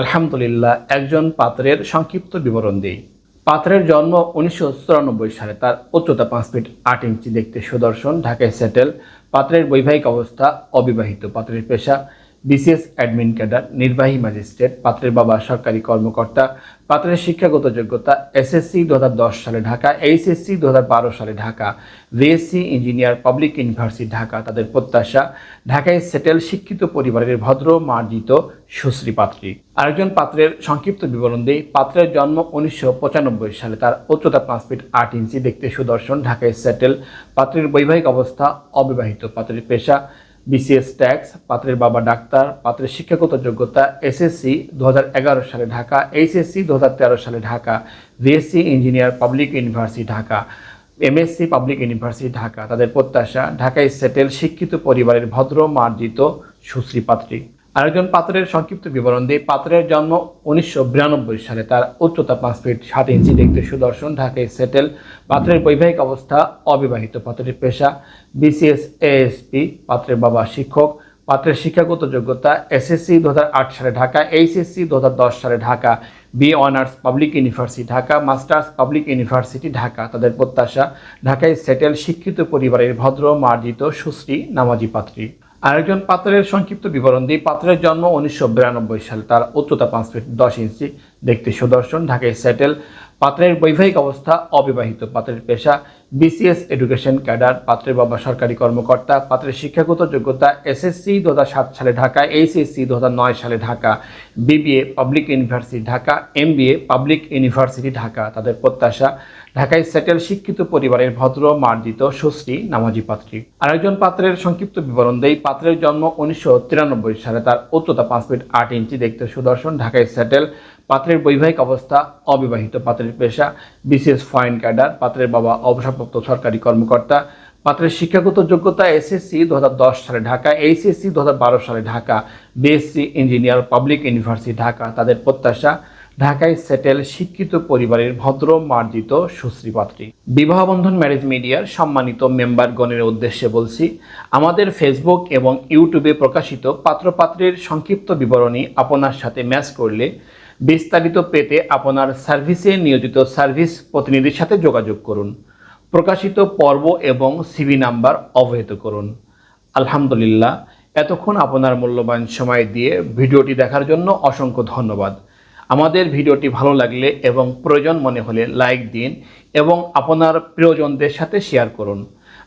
আলহামদুলিল্লাহ, একজন পাত্রের সংক্ষিপ্ত বিবরণ দিই। পাত্রের জন্ম উনিশশো চুরানব্বই সালে, তার উচ্চতা পাঁচ ফিট আট ইঞ্চি, দেখতে সুদর্শন, ঢাকায় সেটেল। পাত্রের বৈবাহিক অবস্থা অবিবাহিত, পাত্রের পেশা বিসিএস অ্যাডমিন ক্যাডার, নির্বাহী ম্যাজিস্ট্রেট, পাত্রের বাবা, সরকারি কর্মকর্তা, পাত্রের শিক্ষাগত যোগ্যতা, এসএসসি দুহাজার দশ সালে ঢাকা, এইচএসসি দু হাজার বারো সালে Dhaka, V S C engineer, public university Dhaka, তাদের প্রত্যাশা, ঢাকায় সেটেল শিক্ষিত পরিবারের ভদ্র, মার্জিত, সুশ্রী পাত্রী। আরেকজন পাত্রের সংক্ষিপ্ত বিবরণ দেই, পাত্রের জন্ম উনিশশো পঁচানব্বই সালে, তার উচ্চতা পাঁচ ফিট আট ইঞ্চি, দেখতে সুদর্শন, ঢাকায় সেটেল, পাত্রের বৈবাহিক অবস্থা অবিবাহিত, পাত্রের পেশা বিসিএস ট্যাক্স পাত্রের বাবা ডাক্তার, পাত্রের শিক্ষাগত যোগ্যতা এসএসসি দু হাজার এগারো সালে ঢাকা এইচএসসি দু হাজার তেরো সালে Dhaka BSc engineer public university Dhaka MSc public university Dhaka. তাদের প্রত্যাশা, ঢাকায় সেটেল শিক্ষিত পরিবারের ভদ্র, মার্জিত, সুশ্রী পাত্রী। আরেকজন পাত্রের সংক্ষিপ্ত বিবরণ দিয়ে পাত্রের জন্ম উনিশশো বিরানব্বই সালে। তার উচ্চতা পাঁচ ফিট ষাট ইঞ্চি দেখতে সুদর্শন। ঢাকায় সেটেল। পাত্রের বৈবাহিক অবস্থা অবিবাহিত। পাত্রের পেশা বিসিএস এএসপি পাত্রের বাবা শিক্ষক। পাত্রের শিক্ষাগত যোগ্যতা এসএসসি দু হাজার আট সালে ঢাকা এইচএসসি দু হাজার দশ সালে Dhaka B honours public university Dhaka masters public university Dhaka. তাদের প্রত্যাশা, ঢাকায় সেটেল, শিক্ষিত পরিবারের ভদ্র, মার্জিত, সুশ্রী, নামাজি পাত্রী। আরেকজন পাত্রের সংক্ষিপ্ত বিবরণ দিই পাত্রের জন্ম উনিশশো বিরানব্বই সাল। তার উচ্চতা পাঁচ ফিট দশ ইঞ্চি। দেখতে সুদর্শন। ঢাকায় সেটেল পাত্রের বৈবাহিক অবস্থা অবিবাহিত। পাত্রের পেশা, বিসিএস এডুকেশন ক্যাডার, পাত্রের বাবা সরকারি কর্মকর্তা, পাত্রের শিক্ষাগত যোগ্যতা, এসএসসি দু সাত সালে ঢাকা, এইচএসসি দু নয় সালে Dhaka, BBA public university Dhaka, MBA public university Dhaka. তাদের প্রত্যাশা, ঢাকায় সেটেল, শিক্ষিত পরিবারের ভদ্র, মার্জিত, সুশ্রী, নামাজি পাত্রী। আরেকজন পাত্রের সংক্ষিপ্ত বিবরণ দেই। পাত্রের জন্ম উনিশশো তিরানব্বই সালে। তার উচ্চতা পাঁচ ফিট আট ইঞ্চি। দেখতে সুদর্শন। ঢাকায় সেটেল পাত্রের বৈবাহিক অবস্থা অবিবাহিত, পাত্রের পেশা বিসিএস ফাইন ক্যাডার পাত্রের বাবা অবসরপ্রাপ্ত সরকারি কর্মকর্তা, পাত্রের শিক্ষাগত যোগ্যতা এসএসসি দু হাজার দশ সালে ঢাকা এইচএসসি দু হাজার বারো সালে Dhaka BSc engineer public university Dhaka, তাদের প্রত্যাশা, ঢাকায় সেটেল শিক্ষিত পরিবারের ভদ্র, মার্জিত, সুশ্রী পাত্রী। বিবাহ বন্ধন ম্যারেজ মিডিয়ার সম্মানিত মেম্বারগণের উদ্দেশ্যে বলছি, আমাদের ফেসবুক এবং ইউটিউবে প্রকাশিত পাত্রপাত্রের সংক্ষিপ্ত বিবরণী আপনার সাথে ম্যাচ করলে বিস্তারিত পেতে আপনার সার্ভিসে নিয়োজিত সার্ভিস প্রতিনিধির সাথে যোগাযোগ করুন। প্রকাশিত পর্ব এবং সিভি নাম্বার অবহিত করুন। আলহামদুলিল্লাহ, এতক্ষণ আপনার মূল্যবান সময় দিয়ে ভিডিওটি দেখার জন্য অসংখ্য ধন্যবাদ। আমাদের ভিডিওটি ভালো লাগলে এবং প্রয়োজন মনে হলে লাইক দিন এবং আপনার প্রিয়জনদের সাথে শেয়ার করুন।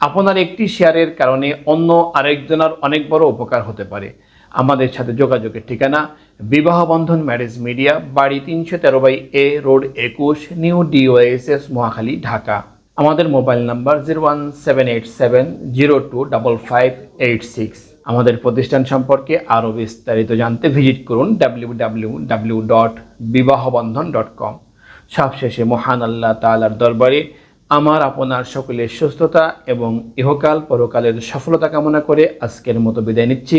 আপনার একটি শেয়ারের কারণে অন্য আরেকজনের অনেক বড় উপকার হতে পারে। আমাদের সাথে যোগাযোগের ঠিকানা বিবাহ বন্ধন ম্যারেজ মিডিয়া, বাড়ি তিনশো তেরো বাই এ, রোড একুশ, নিউ ডিওএসএস, মহাখালী, ঢাকা। আমাদের mobile number zero one seven eight seven, zero two double five eight six. আমাদের প্রতিষ্ঠান সম্পর্কে আরও বিস্তারিত জানতে ভিজিট করুন W W W dot Bibahabandhan dot com. সবশেষে মহান আল্লাহ তালার দরবারে আমার, আপনার সকলের সুস্থতা এবং ইহকাল পরকালের সফলতা কামনা করে আজকের মতো বিদায় নিচ্ছি।